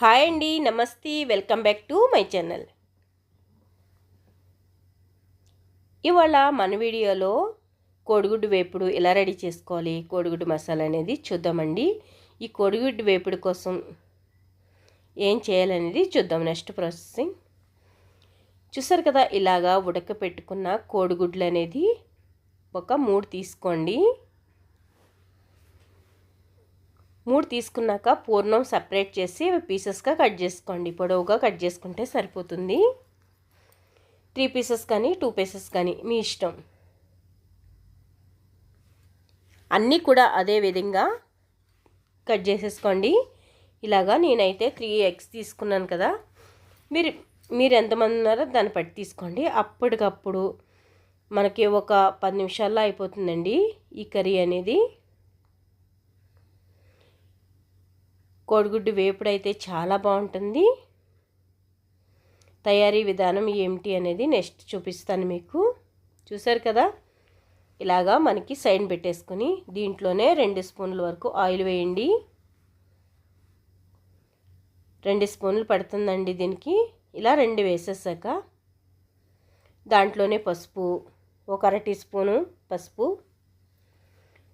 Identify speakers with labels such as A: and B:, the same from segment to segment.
A: Hi అండి నమస్తే welcome back to my channel. ఇవాళ మన వీడియోలో కోడిగుడ్డు వేపుడు ఎలా రెడీ చేసుకోవాలి కోడిగుడ్డు మసాలా అనేది చూద్దామండి. ఈ కోడిగుడ్డు వేపుడు కోసం ఏం చేయాలనేది చూద్దాం నెక్స్ట్ ప్రాసెసింగ్. చూసారు కదా ఇలాగా ఉడకపెట్టుకున్న కోడిగుడ్లు అనేది ఒక మూడు తీసుకోండి. మూడు తీసుకున్నాక పూర్ణం సపరేట్ చేసి పీసెస్గా కట్ చేసుకోండి. పొడవుగా కట్ చేసుకుంటే సరిపోతుంది. త్రీ పీసెస్ కానీ టూ పీసెస్ కానీ మీ ఇష్టం. అన్నీ కూడా అదే విధంగా కట్ చేసేసుకోండి. ఇలాగా నేనైతే త్రీ ఎగ్స్ తీసుకున్నాను కదా. మీరు మీరు ఎంతమంది ఉన్నారో దాన్ని బట్టి తీసుకోండి. అప్పటికప్పుడు మనకి ఒక పది నిమిషాల్లో అయిపోతుందండి ఈ కర్రీ అనేది. కోడిగుడ్డు వేపుడు అయితే చాలా బాగుంటుంది. తయారీ విధానం ఏమిటి అనేది నెక్స్ట్ చూపిస్తాను మీకు. చూసారు కదా? ఇలాగా మనకి సైడ్ పెట్టేసుకొని దీంట్లోనే రెండు స్పూన్ల వరకు ఆయిల్ వేయండి. రెండు స్పూన్లు పడుతుందండి దీనికి. ఇలా రెండు వేసేసాక దాంట్లోనే పసుపు ఒక అర టీ స్పూను పసుపు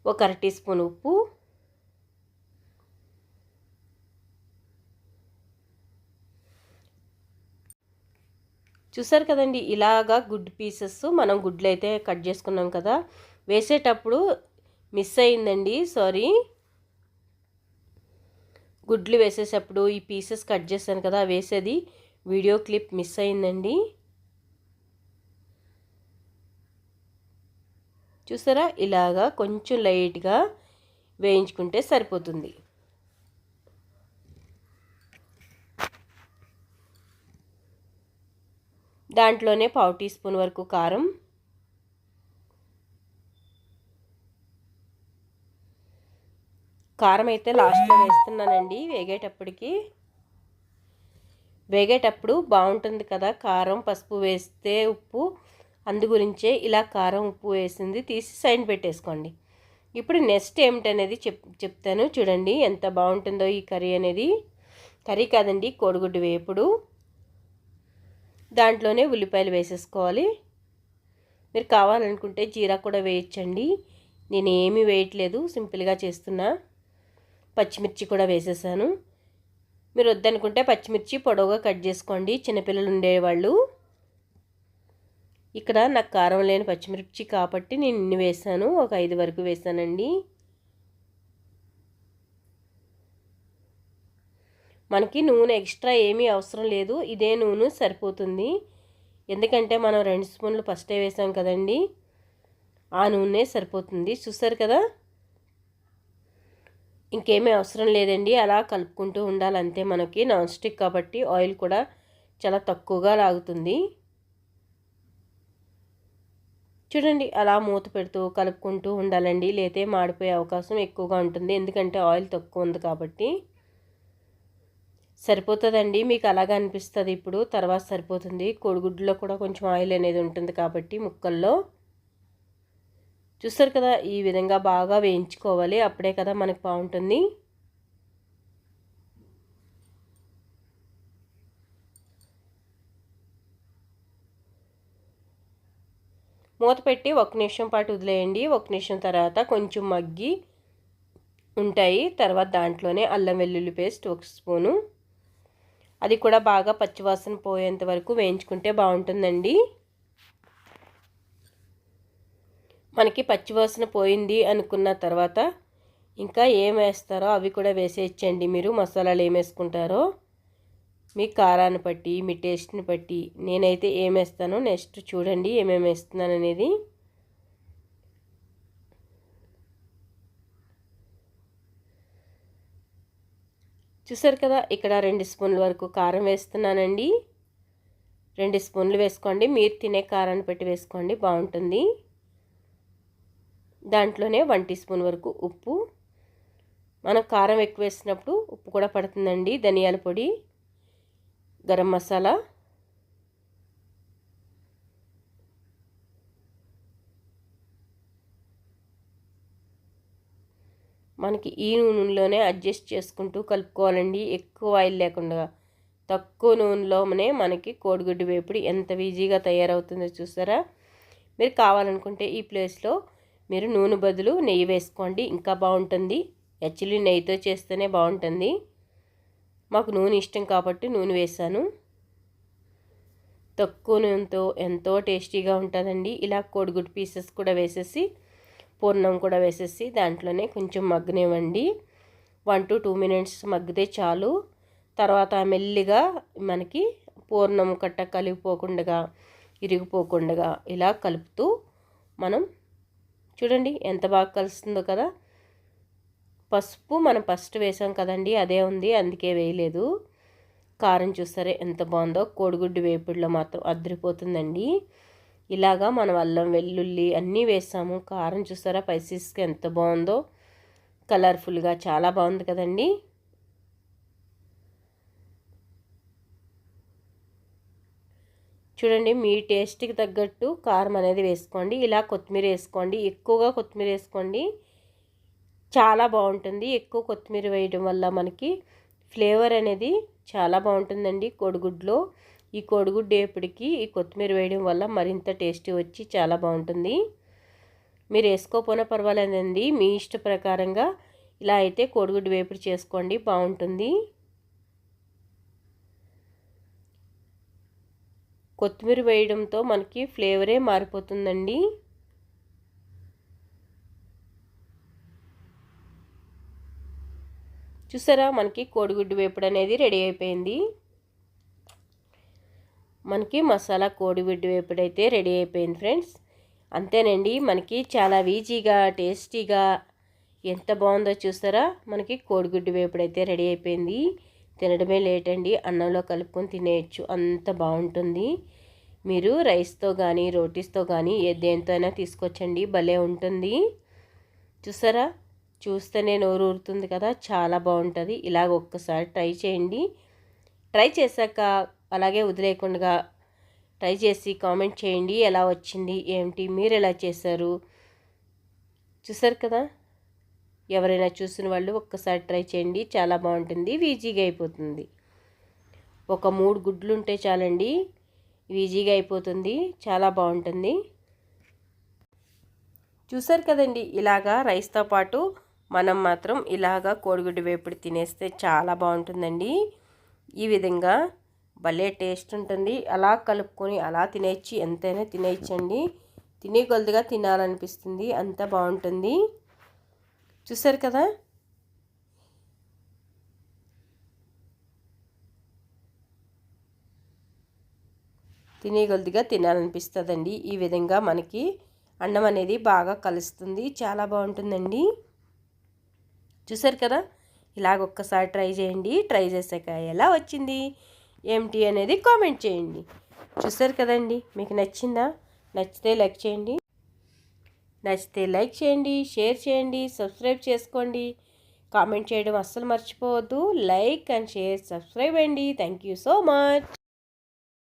A: ఒక అర టీ స్పూన్ ఉప్పు చూసారు కదండి ఇలాగా గుడ్ పీసెస్ మనం గుడ్లు అయితే కట్ చేసుకున్నాం కదా వేసేటప్పుడు మిస్ అయిందండి సారీ. గుడ్లు వేసేటప్పుడు ఈ పీసెస్ కట్ చేశాను కదా వేసేది వీడియో క్లిప్ మిస్ అయిందండి. చూసారా ఇలాగా కొంచెం లైట్గా వేయించుకుంటే సరిపోతుంది. దాంట్లోనే పావు టీ స్పూన్ వరకు కారం. కారం అయితే లాస్ట్లో వేస్తున్నానండి వేగేటప్పటికి. వేగేటప్పుడు బాగుంటుంది కదా కారం పసుపు వేస్తే ఉప్పు. అందు గురించే ఇలా కారం ఉప్పు వేసింది తీసి సైడ్ పెట్టేసుకోండి. ఇప్పుడు నెక్స్ట్ ఏమిటనేది చెప్ చెప్తాను. చూడండి ఎంత బాగుంటుందో ఈ కర్రీ అనేది. కర్రీ కాదండి కోడిగుడ్డు వేపుడు. దాంట్లోనే ఉల్లిపాయలు వేసేసుకోవాలి. మీరు కావాలనుకుంటే జీరా కూడా వేయచ్చండి. నేను వేయట్లేదు సింపుల్గా చేస్తున్నా. పచ్చిమిర్చి కూడా వేసేసాను. మీరు వద్దనుకుంటే పచ్చిమిర్చి పొడవుగా కట్ చేసుకోండి చిన్నపిల్లలు ఉండేవాళ్ళు. ఇక్కడ నాకు కారం లేని పచ్చిమిర్చి కాబట్టి నేను ఇన్ని వేసాను ఒక ఐదు వరకు వేసానండి. మనకి నూనె ఎక్స్ట్రా ఏమీ అవసరం లేదు ఇదే నూనె సరిపోతుంది. ఎందుకంటే మనం రెండు స్పూన్లు ఫస్టే వేసాం కదండి ఆ నూనె సరిపోతుంది. చూసారు కదా? ఇంకేమీ అవసరం లేదండి అలా కలుపుకుంటూ ఉండాలంతే మనకి. నాన్ స్టిక్ కాబట్టి ఆయిల్ కూడా చాలా తక్కువగా లాగుతుంది. చూడండి అలా మూత పెడుతూ కలుపుకుంటూ ఉండాలండి. లేతే మాడిపోయే అవకాశం ఎక్కువగా ఉంటుంది. ఎందుకంటే ఆయిల్ తక్కువ ఉంది కాబట్టి. సరిపోతుందండి. మీకు అలాగే అనిపిస్తుంది ఇప్పుడు. తర్వాత సరిపోతుంది. కోడిగుడ్డులో కూడా కొంచెం ఆయిల్ అనేది ఉంటుంది కాబట్టి ముక్కల్లో. చూస్తారు కదా ఈ విధంగా బాగా వేయించుకోవాలి. అప్పుడే కదా మనకు బాగుంటుంది. మూత పెట్టి ఒక నిమిషం పాటు వదిలేయండి. ఒక నిమిషం తర్వాత కొంచెం మగ్గి ఉంటాయి. తర్వాత దాంట్లోనే అల్లం వెల్లుల్లి పేస్ట్ ఒక స్పూను. అది కూడా బాగా పచ్చివాసన పోయేంత వరకు వేయించుకుంటే బాగుంటుందండి. మనకి పచ్చివాసన పోయింది అనుకున్న తర్వాత ఇంకా ఏం వేస్తారో అవి కూడా వేసేయచ్చండి మీరు. మసాలాలు ఏం వేసుకుంటారో మీ కారాన్ని బట్టి మీ టేస్ట్ని బట్టి నేనైతే ఏమేస్తానో నెక్స్ట్ చూడండి ఏమేమి వేస్తున్నాను అనేది చూసారు కదా ఇక్కడ రెండు స్పూన్ల వరకు కారం వేస్తున్నానండి. రెండు స్పూన్లు వేసుకోండి. మీరు తినే కారాన్ని పెట్టి వేసుకోండి బాగుంటుంది. దాంట్లోనే వన్ టీ స్పూన్ వరకు ఉప్పు. మనం కారం ఎక్కువ వేసినప్పుడు ఉప్పు కూడా పడుతుందండి. ధనియాల పొడి గరం మసాలా. మనకి ఈ నూనెలోనే అడ్జస్ట్ చేసుకుంటూ కలుపుకోవాలండి. ఎక్కువ ఆయిల్ లేకుండా. తక్కువ నూనెలోనే మనకి కోడిగుడ్డు వేపుడు ఎంత ఈజీగా తయారవుతుందో చూసారా? మీరు కావాలనుకుంటే ఈ ప్లేస్లో మీరు నూనె బదులు నెయ్యి వేసుకోండి. ఇంకా బాగుంటుంది. యాక్చువల్లీ నెయ్యితో చేస్తేనే బాగుంటుంది. మాకు నూనె ఇష్టం కాబట్టి నూనె వేసాను తక్కువ నూనెతో ఎంతో టేస్టీగా ఉంటుందండి. ఇలా కోడిగుడ్డు పీసెస్ కూడా వేసేసి పూర్ణం కూడా వేసేసి దాంట్లోనే కొంచెం మగ్గనివ్వండి. వన్ టు టూ మినిట్స్ మగ్గితే చాలు. తర్వాత మెల్లిగా మనకి పూర్ణం కట్ట కలిగిపోకుండా ఇరిగిపోకుండా ఇలా కలుపుతూ మనం చూడండి ఎంత బాగా కలుస్తుందో కదా. పసుపు మనం ఫస్ట్ వేసాం కదండి అదే ఉంది అందుకే వేయలేదు. కారం చూస్తారే ఎంత బాగుందో కోడిగుడ్డు వేపుడులో మాత్రం అదిరిపోతుందండి ఇలాగా మనం అల్లం వెల్లుల్లి అన్నీ వేసాము. కారం చూస్తారా పైసెస్కి ఎంత బాగుందో. కలర్ఫుల్గా చాలా బాగుంది కదండి. చూడండి మీ టేస్ట్కి తగ్గట్టు కారం అనేది వేసుకోండి. ఇలా కొత్తిమీర వేసుకోండి. ఎక్కువగా కొత్తిమీర వేసుకోండి. చాలా బాగుంటుంది. ఎక్కువ కొత్తిమీర వేయడం వల్ల మనకి ఫ్లేవర్ అనేది చాలా బాగుంటుందండి కోడిగుడ్లో. ఈ కోడిగుడ్డు వేపుడికి ఈ కొత్తిమీర వేయడం వల్ల మరింత టేస్టీ వచ్చి చాలా బాగుంటుంది. మీరు వేసుకోపోయినా పర్వాలేదండి. మీ ఇష్ట ప్రకారంగా ఇలా అయితే కోడిగుడ్డు వేపుడు చేసుకోండి బాగుంటుంది. కొత్తిమీర వేయడంతో మనకి ఫ్లేవరే మారిపోతుందండి. చూసారా మనకి కోడిగుడ్డు వేపుడు అనేది రెడీ అయిపోయింది. మనకి మసాలా కోడిగుడ్డు వేపుడు అయితే రెడీ అయిపోయింది ఫ్రెండ్స్. అంతేనండి మనకి చాలా ఈజీగా టేస్టీగా ఎంత బాగుందో చూస్తారా? మనకి కోడిగుడ్డు వేపుడు అయితే రెడీ అయిపోయింది. తినడమే లేట్ అండి అన్నంలో కలుపుకొని తినేయచ్చు అంత బాగుంటుంది. మీరు రైస్తో కానీ రోటీస్తో కానీ ఏ దేంతో అయినా తీసుకొచ్చండి భలే ఉంటుంది. చూసారా చూస్తేనే నోరు ఊరుతుంది కదా చాలా బాగుంటుంది. ఇలాగ ఒక్కసారి ట్రై చేయండి. ట్రై చేశాక అలాగే వదిలేకుండా ట్రై చేసి కామెంట్ చేయండి ఎలా వచ్చింది ఏమిటి మీరు ఎలా చేశారు? చూసారు కదా? ఎవరైనా చూసిన వాళ్ళు ఒక్కసారి ట్రై చేయండి చాలా బాగుంటుంది ఈజీగా అయిపోతుంది. ఒక మూడు గుడ్లు ఉంటే చాలండి ఈజీగా అయిపోతుంది చాలా బాగుంటుంది. చూసారు కదండి ఇలాగా రైస్తో పాటు మనం మాత్రం ఇలాగా కోడిగుడ్డు వేపుడు తినేస్తే చాలా బాగుంటుందండి. ఈ విధంగా భలే టేస్ట్ ఉంటుంది. అలా కలుపుకొని అలా తినేయచ్చు. ఎంతైనా తినేయచ్చండి. తినే కొద్దిగా తినాలనిపిస్తుంది. అంత బాగుంటుంది. చూసారు కదా? తినే కొద్దిగా తినాలనిపిస్తుందండి. ఈ విధంగా మనకి అన్నం అనేది బాగా కలుస్తుంది. చాలా బాగుంటుందండి. చూసారు కదా? ఇలాగ ఒక్కసారి ట్రై చేయండి. ట్రై చేసాక ఎలా వచ్చింది? ఏమిటి అనేది కామెంట్ చేయండి. చూసారు కదండి మీకు నచ్చిందా? నచ్చితే లైక్ చేయండి. నచ్చితే లైక్ చేయండి షేర్ చేయండి సబ్స్క్రైబ్ చేసుకోండి. కామెంట్ చేయడం అస్సలు మర్చిపోవద్దు. లైక్ అండ్ షేర్ సబ్స్క్రైబ్ అండి. Thank you so much.